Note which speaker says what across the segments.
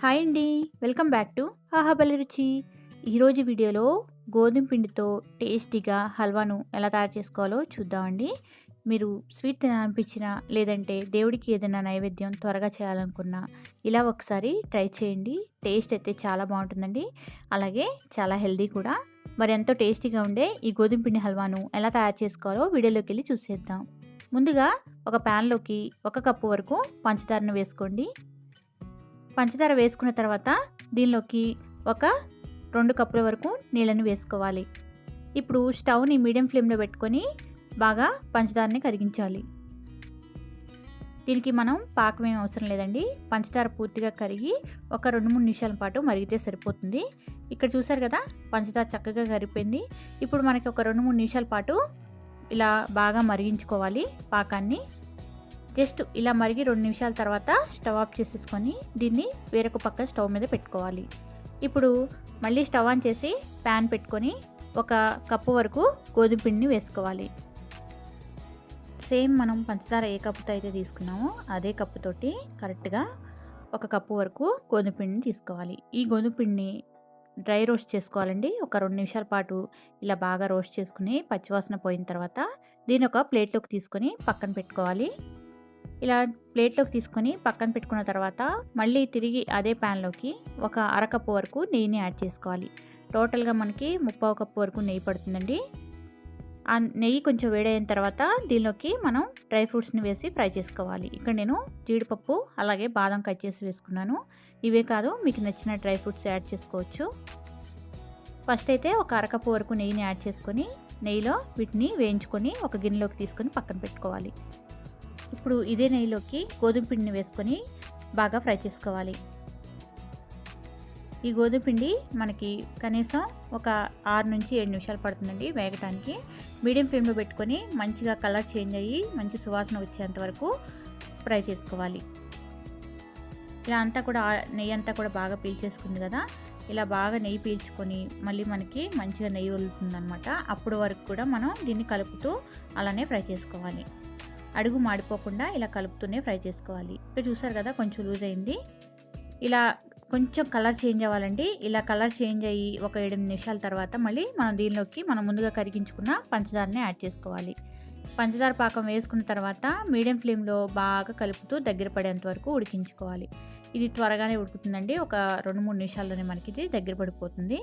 Speaker 1: Hi అండి. Welcome back to ఆహాబలి రుచి. ఈరోజు వీడియోలో గోధుమ పిండితో టేస్టీగా హల్వాను ఎలా తయారు చేసుకోవాలో చూద్దామండి. మీరు స్వీట్ తినాలనిపించినా లేదంటే దేవుడికి ఏదైనా నైవేద్యం త్వరగా చేయాలనుకున్నా ఇలా ఒకసారి ట్రై చేయండి. టేస్ట్ అయితే చాలా బాగుంటుందండి. అలాగే చాలా హెల్దీ కూడా. మరి ఎంతో టేస్టీగా ఉండే ఈ గోధుమ పిండి హల్వాను ఎలా తయారు చేసుకోవాలో వీడియోలోకి వెళ్ళి చూసేద్దాం. ముందుగా ఒక ప్యాన్లోకి ఒక కప్పు వరకు పంచదారను వేసుకోండి. పంచదార వేసుకున్న తర్వాత దీనిలోకి ఒక రెండు కప్పుల వరకు నీళ్ళని వేసుకోవాలి. ఇప్పుడు స్టవ్ని మీడియం ఫ్లేమ్లో పెట్టుకొని బాగా పంచదారని కరిగించాలి. దీనికి మనం పాకం ఏం అవసరం లేదండి. పంచదార పూర్తిగా కరిగి ఒక రెండు మూడు నిమిషాల పాటు మరిగితే సరిపోతుంది. ఇక్కడ చూసారు కదా పంచదార చక్కగా కరిపోయింది ఇప్పుడు మనకి ఒక రెండు మూడు నిమిషాల పాటు ఇలా బాగా మరిగించుకోవాలి పాకాన్ని. జస్ట్ ఇలా మరిగి రెండు నిమిషాల తర్వాత స్టవ్ ఆఫ్ చేసేసుకొని దీన్ని వేరొక పక్క స్టవ్ మీద పెట్టుకోవాలి. ఇప్పుడు మళ్ళీ స్టవ్ ఆన్ చేసి ప్యాన్ పెట్టుకొని ఒక కప్పు వరకు గోధుమ పిండిని వేసుకోవాలి. సేమ్ మనం పంచదార ఏ కప్పుతో అయితే తీసుకున్నామో అదే కప్పుతోటి కరెక్ట్గా ఒక కప్పు వరకు గోధుమ పిండిని తీసుకోవాలి. ఈ గోధుమ పిండిని డ్రై రోస్ట్ చేసుకోవాలండి. ఒక రెండు నిమిషాల పాటు ఇలా బాగా రోస్ట్ చేసుకుని పచ్చివాసన పోయిన తర్వాత దీని ఒక ప్లేట్లోకి తీసుకొని పక్కన పెట్టుకోవాలి. ఇలా ప్లేట్లోకి తీసుకొని పక్కన పెట్టుకున్న తర్వాత మళ్ళీ తిరిగి అదే ప్యాన్లోకి ఒక అరకప్పు వరకు నెయ్యిని యాడ్ చేసుకోవాలి. టోటల్గా మనకి ముప్పావు కప్పు వరకు నెయ్యి పడుతుందండి. ఆ నెయ్యి కొంచెం వేడైన తర్వాత దీనిలోకి మనం డ్రై ఫ్రూట్స్ని వేసి ఫ్రై చేసుకోవాలి. ఇక్కడ నేను జీడిపప్పు అలాగే బాదం కట్ చేసి వేసుకున్నాను. ఇవే కాదు మీకు నచ్చిన డ్రై ఫ్రూట్స్ యాడ్ చేసుకోవచ్చు. ఫస్ట్ అయితే ఒక అరకప్పు వరకు నెయ్యిని యాడ్ చేసుకొని నెయ్యిలో వీటిని వేయించుకొని ఒక గిన్నెలోకి తీసుకొని పక్కన పెట్టుకోవాలి. ఇప్పుడు ఇదే నెయ్యిలోకి గోధుమ పిండిని వేసుకొని బాగా ఫ్రై చేసుకోవాలి. ఈ గోధుమ పిండి మనకి కనీసం ఒక ఆరు నుంచి ఏడు నిమిషాలు పడుతుందండి వేగటానికి. మీడియం ఫ్లేమ్లో పెట్టుకొని మంచిగా కలర్ చేంజ్ అయ్యి మంచి సువాసన వచ్చేంత వరకు ఫ్రై చేసుకోవాలి. ఇలా అంతా కూడా నెయ్యి అంతా కూడా బాగా పీల్చేసుకుంది కదా ఇలా బాగా నెయ్యి పీల్చుకొని మళ్ళీ మనకి మంచిగా నెయ్యి వదులుతుందనమాట అప్పుడు వరకు కూడా మనం దీన్ని కలుపుతూ అలానే ఫ్రై చేసుకోవాలి. అడుగు మాడిపోకుండా ఇలా కలుపుతూనే ఫ్రై చేసుకోవాలి. ఇక్కడ చూసారు కదా కొంచెం లూజ్ అయింది. ఇలా కొంచెం కలర్ చేంజ్ అవ్వాలండి. ఇలా కలర్ చేంజ్ అయ్యి ఒక ఎనిమిది నిమిషాల తర్వాత మళ్ళీ మనం దీనిలోకి మనం ముందుగా కరిగించుకున్న పంచదారని యాడ్ చేసుకోవాలి. పంచదార పాకం వేసుకున్న తర్వాత మీడియం ఫ్లేమ్లో బాగా కలుపుతూ దగ్గర పడేంత వరకు ఉడికించుకోవాలి. ఇది త్వరగానే ఉడుకుతుందండి. ఒక రెండు మూడు నిమిషాల్లోనే మనకి ఇది దగ్గర పడిపోతుంది.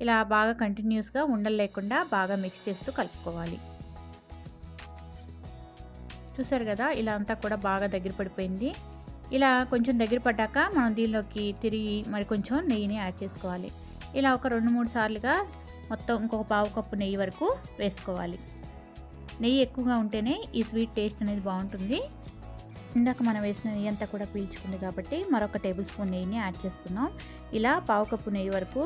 Speaker 1: ఇలా బాగా కంటిన్యూస్గా ఉండలు లేకుండా బాగా మిక్స్ చేస్తూ కలుపుకోవాలి. చూసారు కదా ఇలా అంతా కూడా బాగా దగ్గర పడిపోయింది. ఇలా కొంచెం దగ్గర పడ్డాక మనం దీనిలోకి తిరిగి మరి కొంచెం నెయ్యిని యాడ్ చేసుకోవాలి. ఇలా ఒక రెండు మూడు సార్లుగా మొత్తం ఇంకొక పావు కప్పు నెయ్యి వరకు వేసుకోవాలి. నెయ్యి ఎక్కువగా ఉంటేనే ఈ స్వీట్ టేస్ట్ అనేది బాగుంటుంది. ఇందాక మనం వేసిన నెయ్యి అంతా కూడా పీల్చుకుంది కాబట్టి మరొక టేబుల్ స్పూన్ నెయ్యిని యాడ్ చేసుకుందాం. ఇలా పావు కప్పు నెయ్యి వరకు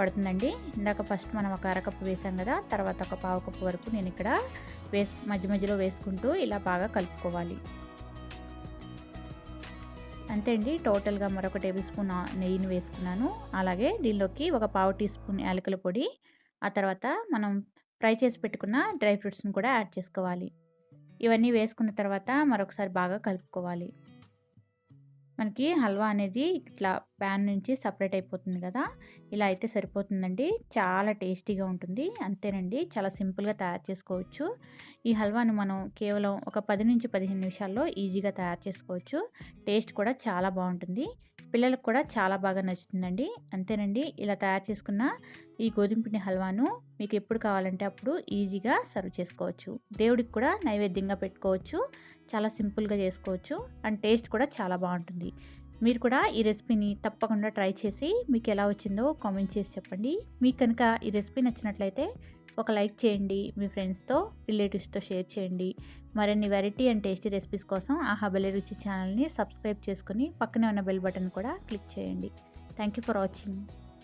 Speaker 1: పడుతుందండి. ఇందాక ఫస్ట్ మనం ఒక అరకప్పు వేసాం కదా తర్వాత ఒక పావు కప్పు వరకు నేను ఇక్కడ వేస్ మధ్య మధ్యలో వేసుకుంటూ ఇలా బాగా కలుపుకోవాలి. అంతే అండి. టోటల్గా మరొక టేబుల్ స్పూన్ నెయ్యిని వేసుకున్నాను. అలాగే దీనిలోకి ఒక పావు టీ స్పూన్ యాలకుల పొడి ఆ తర్వాత మనం ఫ్రై చేసి పెట్టుకున్న డ్రై ఫ్రూట్స్ని కూడా యాడ్ చేసుకోవాలి. ఇవన్నీ వేసుకున్న తర్వాత మరొకసారి బాగా కలుపుకోవాలి. మనకి హల్వా అనేది ఇట్లా ప్యాన్ నుంచి సపరేట్ అయిపోతుంది కదా ఇలా అయితే సరిపోతుందండి. చాలా టేస్టీగా ఉంటుంది. అంతేనండి. చాలా సింపుల్గా తయారు చేసుకోవచ్చు. ఈ హల్వాను మనం కేవలం ఒక పది నుంచి పదిహేను నిమిషాల్లో ఈజీగా తయారు చేసుకోవచ్చు. టేస్ట్ కూడా చాలా బాగుంటుంది. పిల్లలకు కూడా చాలా బాగా నచ్చుతుందండి. అంతేనండి. ఇలా తయారు చేసుకున్న ఈ గోధుమ పిండి హల్వాను మీకు ఎప్పుడు కావాలంటే అప్పుడు ఈజీగా సర్వ్ చేసుకోవచ్చు. దేవుడికి కూడా నైవేద్యంగా పెట్టుకోవచ్చు. చాలా సింపుల్గా చేసుకోవచ్చు అండ్ టేస్ట్ కూడా చాలా బాగుంటుంది. మీరు కూడా ఈ రెసిపీని తప్పకుండా ట్రై చేసి మీకు ఎలా వచ్చిందో కామెంట్ చేసి చెప్పండి. మీకు కనుక ఈ రెసిపీ నచ్చినట్లయితే ఒక లైక్ చేయండి మీ ఫ్రెండ్స్తో రిలేటివ్స్తో షేర్ చేయండి. మరిన్ని వెరైటీ అండ్ టేస్టీ రెసిపీస్ కోసం ఆహా బెల్లె రుచి ఛానల్ని సబ్స్క్రైబ్ చేసుకుని పక్కనే ఉన్న బెల్ బటన్ కూడా క్లిక్ చేయండి. Thank you for watching.